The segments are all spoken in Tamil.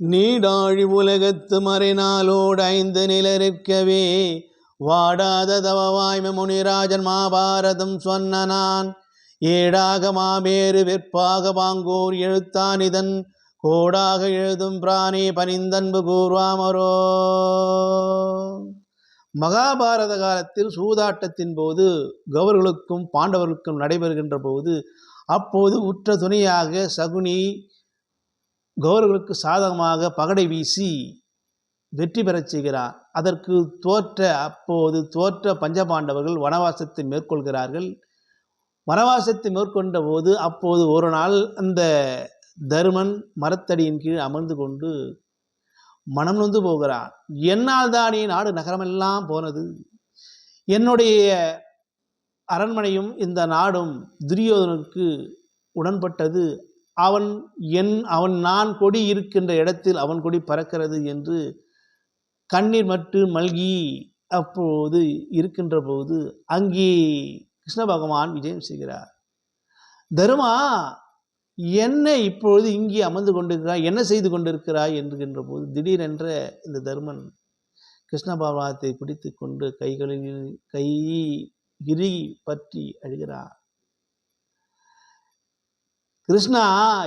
நீடாழி உலகத்து மறைநாளோடு ஐந்து நிலரிற்கவே வாடாத தவவாய்ம முனிராஜன் மாபாரதம் சொன்ன நான் ஏடாக மாமேறு வெற்பாக வாங்கோர் எழுத்தான் இதன் கோடாக எழுதும் பிராணி பனிந்தன்பு கூர்வாமரோ. மகாபாரத காலத்தில் சூதாட்டத்தின் போது கௌரவர்களுக்கும் பாண்டவர்களுக்கும் நடைபெறுகின்ற போது அப்போது உற்ற துணையாக சகுனி கௌரவர்களுக்கு சாதகமாக பகடை வீசி வெற்றி பெறச் செய்கிறார். அதற்கு தோற்ற அப்போது தோற்ற பஞ்சபாண்டவர்கள் வனவாசத்தை மேற்கொள்கிறார்கள். வனவாசத்தை மேற்கொண்ட போது அப்போது ஒரு நாள் அந்த தருமன் மரத்தடியின் கீழ் அமர்ந்து கொண்டு மனம் நொந்து போகிறான். என்னால் தானே நாடு நகரமெல்லாம் போனது? என்னுடைய அரண்மனையும் இந்த நாடும் துரியோதனுக்கு உடன்பட்டது. அவன் என் அவன் நான் கொடி இருக்கின்ற இடத்தில் அவன் கொடி பறக்கிறது என்று கண்ணீர் மட்டு மல்கி அப்போது இருக்கின்ற போது அங்கே கிருஷ்ண பகவான் விஜயம் செய்கிறார். தருமா என்ன இப்பொழுது இங்கே அமர்ந்து கொண்டிருக்கிறாய் என்ன செய்து கொண்டிருக்கிறாய் என்கின்ற போது திடீரென்ற இந்த தருமன் கிருஷ்ண பகவானத்தை பிடித்து கொண்டு கைகளில் கை கிரி பற்றி அழுகிறார். கிருஷ்ணா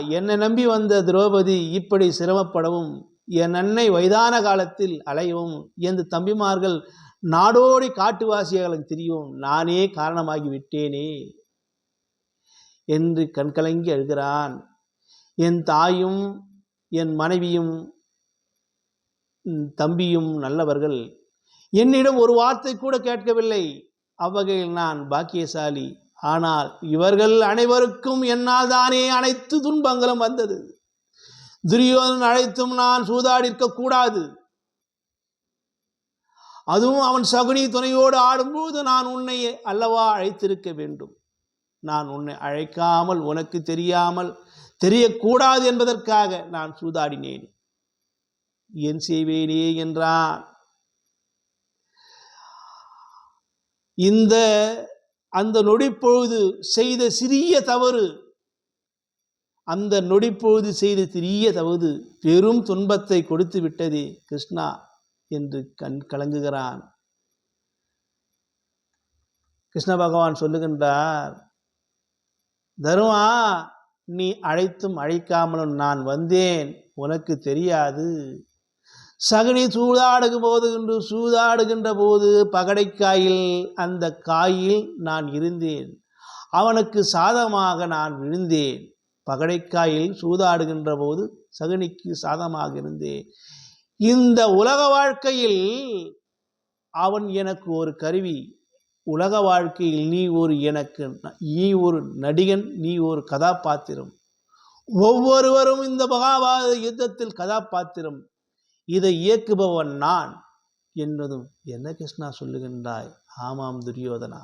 என்னை நம்பி வந்த திரௌபதி இப்படி சிரமப்படவும் என் அன்னை வயதான காலத்தில் அலையவும் என் தம்பிமார்கள் நாடோடி காட்டுவாசிகளுக்கு தெரியும் நானே காரணமாகி விட்டேனே என்று கண்கலங்கி அழுகிறான். என் தாயும் என் மனைவியும் தம்பியும் நல்லவர்கள். என்னிடம் ஒரு வார்த்தை கூட கேட்கவில்லை. அவ்வகையில் நான் பாக்கியசாலி. ஆனால் இவர்கள் அனைவருக்கும் என்னால் தானே அனைத்து துன்பங்களும் வந்தது. துரியோதன் அழைத்தும் நான் சூதாடிருக்க கூடாது. அதுவும் அவன் சகுனி துணையோடு ஆடும்போது நான் உன்னை அல்லவா அழைத்திருக்க வேண்டும். நான் உன்னை அழைக்காமல் உனக்கு தெரியாமல் தெரியக்கூடாது என்பதற்காக நான் சூதாடினேன். என் செய்வேனே என்றான். இந்த அந்த நொடிப்பொழுது செய்த சிறிய தவறு. அந்த நொடிப்பொழுது செய்த சிறிய தவறு பெரும் துன்பத்தை கொடுத்து விட்டதே கிருஷ்ணா என்று கண் கலங்குகிறான். கிருஷ்ண பகவான் சொல்லுகின்றார் தருமா நீ அழைத்தும் அழைக்காமலும் நான் வந்தேன். உனக்கு தெரியாது. சகுனி சூதாடுகும் போது என்று சூதாடுகின்ற போது பகடைக்காயில் அந்த காயில் நான் இருந்தேன். அவனுக்கு சாதமாக நான் விழுந்தேன். பகடைக்காயில் சூதாடுகின்ற போது சகுனிக்கு சாதமாக இருந்தேன். இந்த உலக வாழ்க்கையில் அவன் எனக்கு ஒரு கருவி. உலக வாழ்க்கையில் நீ ஒரு எனக்கு நீ ஒரு நடிகன் நீ ஒரு கதாபாத்திரம். ஒவ்வொருவரும் இந்த மகாபாரத யுத்தத்தில் கதாபாத்திரம். இதை இயக்குபவன் நான் என்பதும் என்ன கிருஷ்ணா சொல்லுகின்றாய்? ஆமாம் துரியோதனா.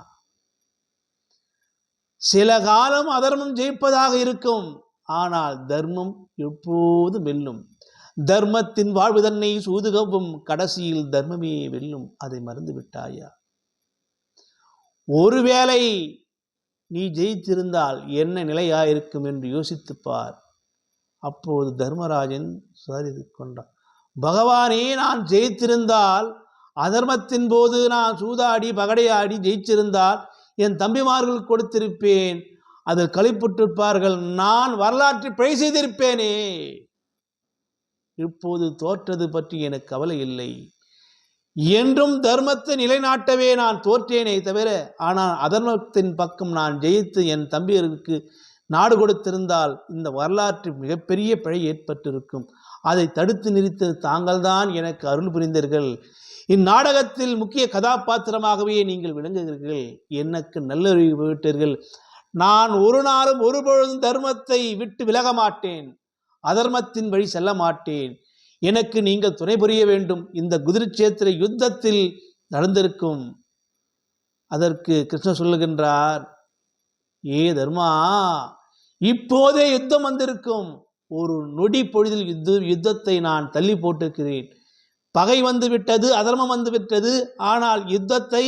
சில காலம் அதர்மம் ஜெயிப்பதாக இருக்கும். ஆனால் தர்மம் எப்போது வெல்லும். தர்மத்தின் வாழ்வு தன்னை சூதுகவும் கடைசியில் தர்மமே வெல்லும். அதை மறந்து விட்டாயா? ஒருவேளை நீ ஜெயித்திருந்தால் என்ன நிலையாயிருக்கும் என்று யோசித்துப்பார் அப்போது தர்மராஜன் சுதாரித்து கொண்டான் பகவானே நான் ஜெயித்திருந்தால் அதர்மத்தின் போது நான் சூதாடி பகடையாடி ஜெயிச்சிருந்தால் என் தம்பிமார்கள் கொடுத்திருப்பேன். அதில் கழிப்புற்றிருப்பார்கள் நான் வரலாற்றை பிழை செய்திருப்பேனே. இப்போது தோற்றது பற்றி எனக்கு கவலை இல்லை. என்றும் தர்மத்தை நிலைநாட்டவே நான் தோற்றேனே தவிர ஆனால் அதர்மத்தின் பக்கம் நான் ஜெயித்து என் தம்பியருக்கு நாடு கொடுத்திருந்தால் இந்த வரலாற்று மிகப்பெரிய பிழை ஏற்பட்டிருக்கும். அதை தடுத்து நிறுத்த தாங்கள்தான் எனக்கு அருள் புரிந்தீர்கள். இந்நாடகத்தில் முக்கிய கதாபாத்திரமாகவே நீங்கள் விளங்குகிறீர்கள். எனக்கு நல்லறிவு விட்டீர்கள் நான் ஒரு நாளும் ஒருபொழுதும் தர்மத்தை விட்டு விலக மாட்டேன். அதர்மத்தின் வழி செல்ல மாட்டேன். எனக்கு நீங்கள் துணை புரிய வேண்டும். இந்த குதிரைச்சேத்திர யுத்தத்தில் நடந்திருக்கும். அதற்கு கிருஷ்ணர் சொல்லுகின்றார் ஏ தர்மா இப்போதே யுத்தம் வந்திருக்கும். ஒரு நொடி பொழுதில் யுத்த யுத்தத்தை நான் தள்ளி போட்டிருக்கிறேன். பகை வந்து விட்டது அதர்மம் வந்து விட்டது ஆனால் யுத்தத்தை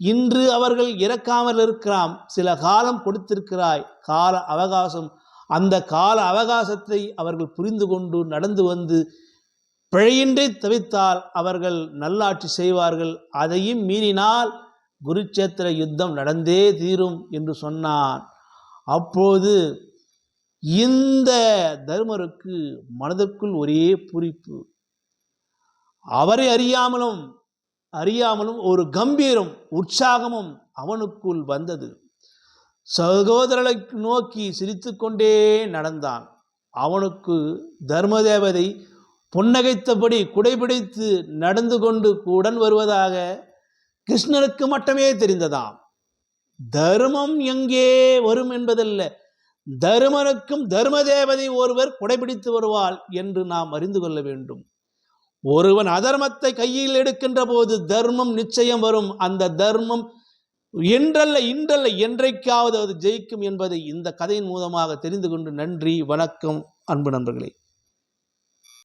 இன்று அவர்கள் இறக்காமல் இருக்கலாம். சில காலம் கொடுத்திருக்கிறாய் கால அவகாசம். அந்த கால அவகாசத்தை அவர்கள் புரிந்து கொண்டு நடந்து வந்து பிழையின்றி தவித்தால் அவர்கள் நல்லாட்சி செய்வார்கள். அதையும் மீறினால் குருச்சேத்திர யுத்தம் நடந்தே தீரும் என்று சொன்னான். அப்போது இந்த தர்மருக்கு மனதுக்குள் ஒரே பூரிப்பு. அவரை அறியாமலும் அறியாமலும் ஒரு கம்பீரம் உற்சாகமும் அவனுக்குள் வந்தது. சகோதரர்களை நோக்கி சிரித்துக்கொண்டே நடந்தான். அவனுக்கு தர்மதேவதை புன்னகைத்தபடி குடைபிடித்து நடந்து கொண்டு உடன் வருவதாக கிருஷ்ணனுக்கு மட்டுமே தெரிந்ததாம். தர்மம் எங்கே வரும் என்பதல்ல. தருமனுக்கும் தர்மதேவதை ஒருவர் குடைபிடித்து வருவாள் என்று நாம் அறிந்து கொள்ள வேண்டும். ஒருவன் அதர்மத்தை கையில் எடுக்கின்ற போது தர்மம் நிச்சயம் வரும். அந்த தர்மம் என்றல்ல இன்றல்ல என்றைக்காவது அது ஜெயிக்கும் என்பதை இந்த கதையின் மூலமாக தெரிந்து கொண்டு நன்றி வணக்கம் அன்பு நண்பர்களே.